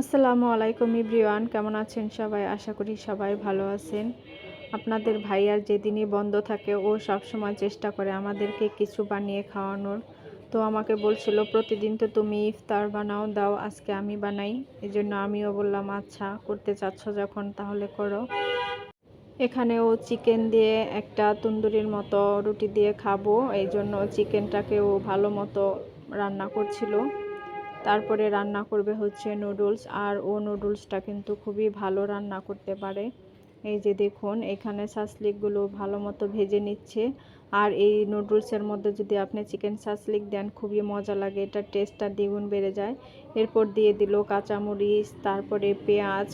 আসসালামু আলাইকুম ইব্রিওয়ান কেমন আছেন সবাই? আশা করি সবাই ভালো আছেন। আপনাদের ভাইয়ার যেদিনই বন্ধ থাকে, ও সব সময় চেষ্টা করে আমাদেরকে কিছু বানিয়ে খাওয়ানোর। তো আমাকে বলছিল, প্রতিদিন তো তুমি ইফতার বানাও, দাও, আজকে আমি বানাই। এই জন্য আমিও বললাম আচ্ছা করতে চাচ্ছ যখন, তাহলে করো। এখানে ও চিকেন দিয়ে একটা তন্দুরির মতো রুটি দিয়ে খাব এই জন্য চিকেনটাকে ও ভালো মতো রান্না করছিল। তারপরে রান্না করবে হচ্ছে নুডলস, আর ও নুডলসটা কিন্তু খুবই ভালো রান্না করতে পারে। এই যে দেখুন, এখানে সাসলিকগুলো ভালো মতো ভেজে নিচ্ছে। আর এই নুডলসের মধ্যে যদি আপনি চিকেন সাসলিক দেন, খুবই মজা লাগে, এটা টেস্টটা দ্বিগুণ বেড়ে যায়। এরপর দিয়ে দিল কাঁচামরিচ, তারপরে পেঁয়াজ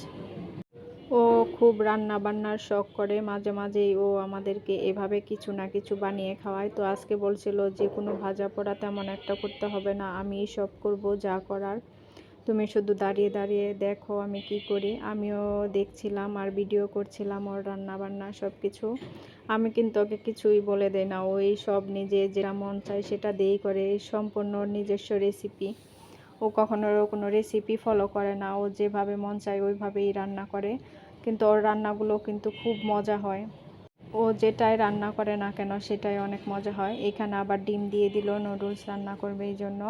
ও খুব রান্না বান্নার শখ করে। মাঝে মাঝেই ও আমাদেরকে এভাবে কিছু না কিছু বানিয়ে খাওয়ায়। তো আজকে বলছিল যে, কোনো ভাজা পোড়া তেমন একটা করতে হবে না আমি সব করব যা করার। তুমি শুধু দাঁড়িয়ে দাঁড়িয়ে দেখো আমি কি করি। আমিও দেখছিলাম আর ভিডিও করছিলাম ওর রান্না বান্না সব কিছু আমি কিন্তু ওকে কিছুই বলে দেয় না। ওই সব নিজে যেটা মন চায় সেটা দিয়েই করে। সম্পূর্ণ নিজস্ব রেসিপি ও কখনো কোনো রেসিপি ফলো করে না। ও যেভাবে মন চায় ওইভাবেই রান্না করে। কিন্তু ওর রান্নাগুলো কিন্তু খুব মজা হয়। ও যেটাই রান্না করে না কেন সেটাই অনেক মজা হয়। এখানে আবার ডিম দিয়ে দিল নুডলস রান্না করবে এই জন্য।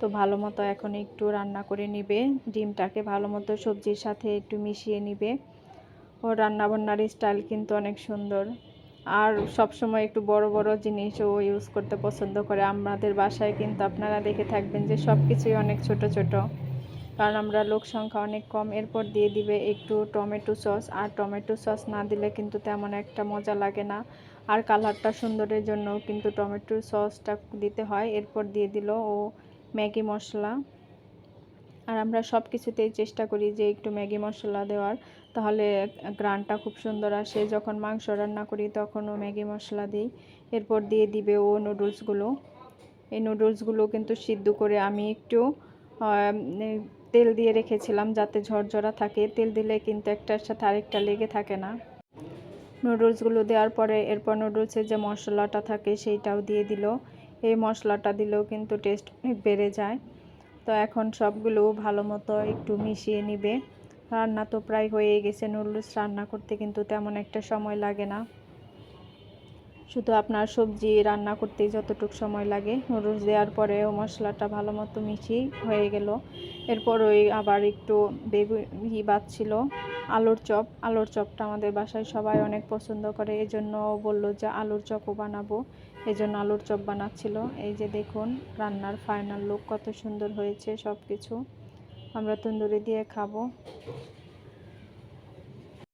তো ভালো মতো এখন একটু রান্না করে নিবে। ডিমটাকে ভালো মতো সবজির সাথে একটু মিশিয়ে নিবে। ওর রান্নাবান্নার স্টাইল কিন্তু অনেক সুন্দর। আর সব সময় একটু বড় বড় জিনিস ও ইউজ করতে পছন্দ করে। আমাদের বাসায় কিন্তু আপনারা দেখে থাকবেন যে সব কিছুই অনেক ছোট ছোট। কারণ আমরা লোক সংখ্যা অনেক কম। এরপর দিয়ে দিবে একটু টমেটো সস আর টমেটো সস না দিলে কিন্তু তেমন একটা মজা লাগে না। আর কালারটা সুন্দরের জন্য কিন্তু টমেটো সসটা দিতে হয়। এরপর দিয়ে দিল ও ম্যাগি মশলা। আর আমরা সব কিছুতেই চেষ্টা করি যে একটু ম্যাগি মশলা দেওয়ার। তাহলে গ্রানটা খুব সুন্দর আসে। যখন মাংস রান্না করি তখনও ম্যাগি মশলা দিই। এরপর দিয়ে দিবে ও নুডলসগুলো। এই নুডলসগুলো কিন্তু সিদ্ধ করে আমি একটু তেল দিয়ে রেখেছিলাম যাতে ঝরঝরা থাকে। তেল দিলে কিন্তু একটার সাথে আরেকটা লেগে থাকে না। নুডলসগুলো দেওয়ার পরে এরপর নুডলসের যে মশলাটা থাকে সেইটাও দিয়ে দিল। এই মশলাটা দিলেও কিন্তু টেস্ট অনেক বেড়ে যায়। তো এখন সবগুলো ভালো মতো একটু মিশিয়ে নিবে। রান্না তো প্রায় হয়ে গেছে, নুডলস রান্না করতে কিন্তু তেমন একটা সময় লাগে না। শুধু আপনার সবজি রান্না করতেই যতটুকু সময় লাগে। নুডলস দেওয়ার পরেও মশলাটা ভালো মতো মিশিয়ে হয়ে গেল। এরপর ওই আবার একটু বেবি বাচ্ছিল আলুর চপ। আলুর চপটা আমাদের বাসায় সবাই অনেক পছন্দ করে। এই জন্য বলল যে আলুর চপও বানাবো। এই জন্য আলুর চপ বানাচ্ছিল। এই যে দেখুন, রান্নার ফাইনাল লুক কত সুন্দর হয়েছে সব কিছু আমরা তন্দুরি দিয়ে খাব।